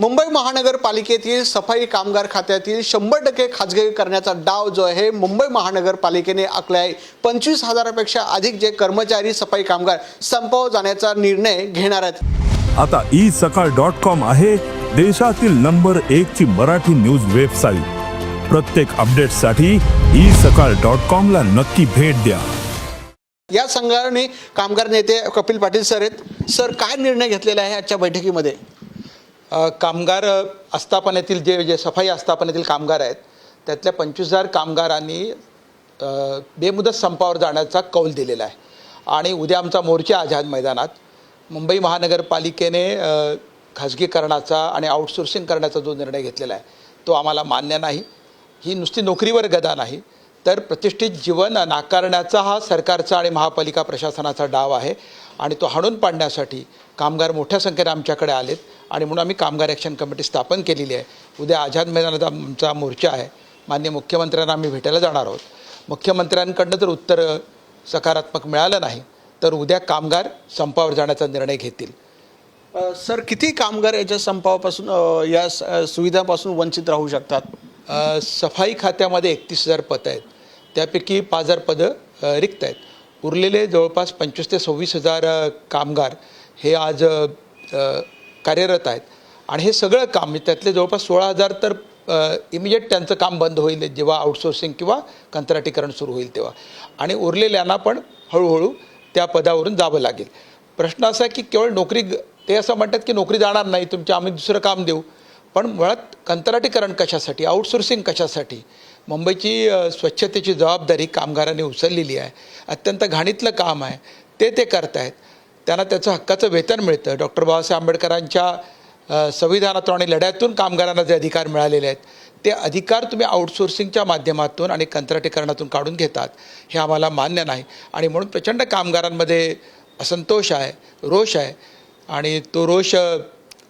मुंबई महानगरपालिकेतील सफाई कामगार खात्यातील शंभर टक्के खाजगी करण्याचा डाव जो आहे मुंबई महानगरपालिकेने आखला आहे पंचवीस हजारापेक्षा अधिक जे कर्मचारी सफाई कामगार संपावर जाण्याचा निर्णय घेणार आहेत. आता ई सकाळ डॉट कॉम आहे देशातील नंबर एक ची मराठी न्यूज वेबसाईट प्रत्येक अपडेटसाठी ई सकाळ डॉट कॉम ला नक्की भेट द्या. या संघाने कामगार नेते कपिल पाटील सर आहेत. सर काय निर्णय घेतलेला आहे आजच्या बैठकीमध्ये? कामगार आस्थापनेतील जे जे सफाई आस्थापनेतील कामगार आहेत त्यातल्या पंचवीस हजार कामगारांनी बेमुदत संपावर जाण्याचा कौल दिलेला आहे. आणि उद्या आमचा मोर्चा आझाद मैदानात. मुंबई महानगरपालिकेने खाजगीकरणाचा आणि आउटसोर्सिंग करण्याचा जो निर्णय घेतलेला आहे तो आम्हाला मान्य नाही. ही नुसती नोकरीवर गदा नाही तर प्रतिष्ठित जीवन नाकारण्याचा हा सरकारचा आणि महापालिका प्रशासनाचा डाव आहे. आणि तो हाणून पाडण्यासाठी कामगार मोठ्या संख्येने आमच्याकडे आलेत. आणि म्हणून आम्ही कामगार ॲक्शन कमिटी स्थापन केलेली आहे. उद्या आझाद मैदानात आमचा मोर्चा आहे. मान्य मुख्यमंत्र्यांना आम्ही भेटायला जाणार आहोत. मुख्यमंत्र्यांकडनं जर उत्तर सकारात्मक मिळालं नाही तर उद्या कामगार संपावर जाण्याचा निर्णय घेतील. सर किती कामगार याच्या संपापासून अ, या सुविधापासून वंचित राहू शकतात? सफाई खात्यामध्ये एकतीस हजार पदं आहेत. त्यापैकी पाच हजार पदं रिक्त आहेत. उरलेले जवळपास पंचवीस ते सव्वीस हजार कामगार हे आज कार्यरत आहेत. आणि हे सगळं काम म्हणजे त्यातले जवळपास सोळा हजार तर इमिजिएट त्यांचं काम बंद होईल जेव्हा आउटसोर्सिंग किंवा कंत्राटीकरण सुरू होईल तेव्हा. आणि उरलेल्यांना पण हळूहळू त्या पदावरून जावं लागेल. प्रश्न असा आहे की केवळ नोकरी ते असं म्हणतात की नोकरी जाणार नाही तुमच्या आम्ही दुसरं काम देऊ. पण मुळात कंत्राटीकरण कशासाठी आउटसोर्सिंग कशासाठी? मुंबईची स्वच्छतेची जबाबदारी कामगारांनी उचललेली आहे. अत्यंत घाणीतलं काम आहे. ते ते करतायत. त्यांना त्याचं हक्काचं वेतन मिळतं. डॉक्टर बाबासाहेब आंबेडकरांच्या संविधानातून आणि लढ्यातून कामगारांना जे अधिकार मिळालेले आहेत ते अधिकार तुम्ही आउटसोर्सिंगच्या माध्यमातून आणि कंत्राटीकरणातून काढून घेतात. हे आम्हाला मान्य नाही. आणि म्हणून प्रचंड कामगारांमध्ये असंतोष आहे रोष आहे. आणि तो रोष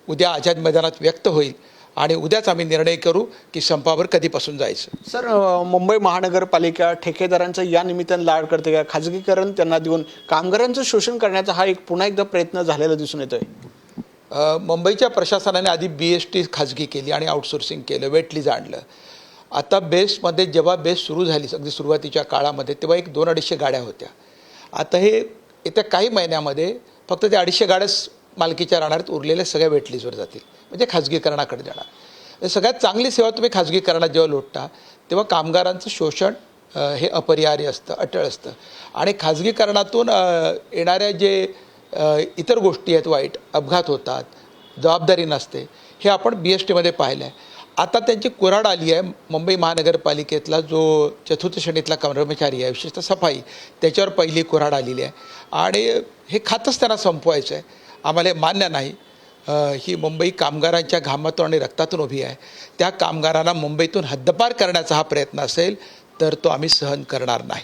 उद्या आझाद मैदानात व्यक्त होईल. आणि उद्याच आम्ही निर्णय करू की संपावर कधीपासून जायचं. सर मुंबई महानगरपालिका ठेकेदारांचं या निमित्तानं लाड करते का? खाजगीकरण त्यांना देऊन कामगारांचं शोषण करण्याचा हा एक पुन्हा एकदा प्रयत्न झालेला दिसून येतोय. मुंबईच्या प्रशासनाने आधी बी एस टी खाजगी केली आणि आउटसोर्सिंग केलं वेटलीज आणलं. आता बेसमध्ये जेव्हा बेस सुरू झाली अगदी सुरुवातीच्या काळामध्ये तेव्हा एक दोन अडीचशे गाड्या होत्या. आता हे येत्या काही महिन्यामध्ये फक्त त्या अडीचशे गाड्याच मालकीच्या राहणार उरलेल्या सगळ्या वेटलीजवर जातील. म्हणजे खाजगीकरणाकडे जाणार. म्हणजे सगळ्यात चांगली सेवा तुम्ही खाजगीकरणात जेव्हा लोटता तेव्हा कामगारांचं शोषण हे अपरिहार्य असतं अटळ असतं. आणि खाजगीकरणातून येणाऱ्या जे इतर गोष्टी आहेत वाईट अपघात होतात जबाबदारी नसते हे आपण बी एस टीमध्ये पाहिलं आहे आता त्यांची कुऱ्हाड आली आहे मुंबई महानगरपालिकेतला जो चतुर्थ श्रेणीतला कर्मचारी आहे विशेषतः सफाई त्याच्यावर पहिली कुऱ्हाड आलेली आहे. आणि हे खातच त्यांना संपवायचं आहे आम्हाला मान्य नाही. ही मुंबई कामगारांच्या घामातून आणि रक्तातून उभी आहे. त्या कामगारांना मुंबईतून हद्दपार करण्याचा हा प्रयत्न असेल तर तो आम्ही सहन करणार नाही.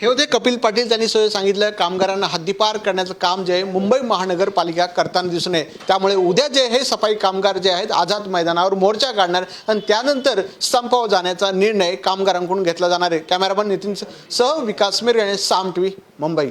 हे होते कपिल पाटील त्यांनी सोय सांगितलं. कामगारांना हद्दीपार करण्याचं काम जे आहे मुंबई महानगरपालिका करताना दिसून येते त्यामुळे उद्या जे हे सफाई कामगार जे आहेत आझाद मैदानावर मोर्चा काढणार आणि त्यानंतर संपावर जाण्याचा निर्णय कामगारांकडून घेतला जाणार आहे. कॅमेरामन नितीन सह विकास मिर साम टीव्ही मुंबई.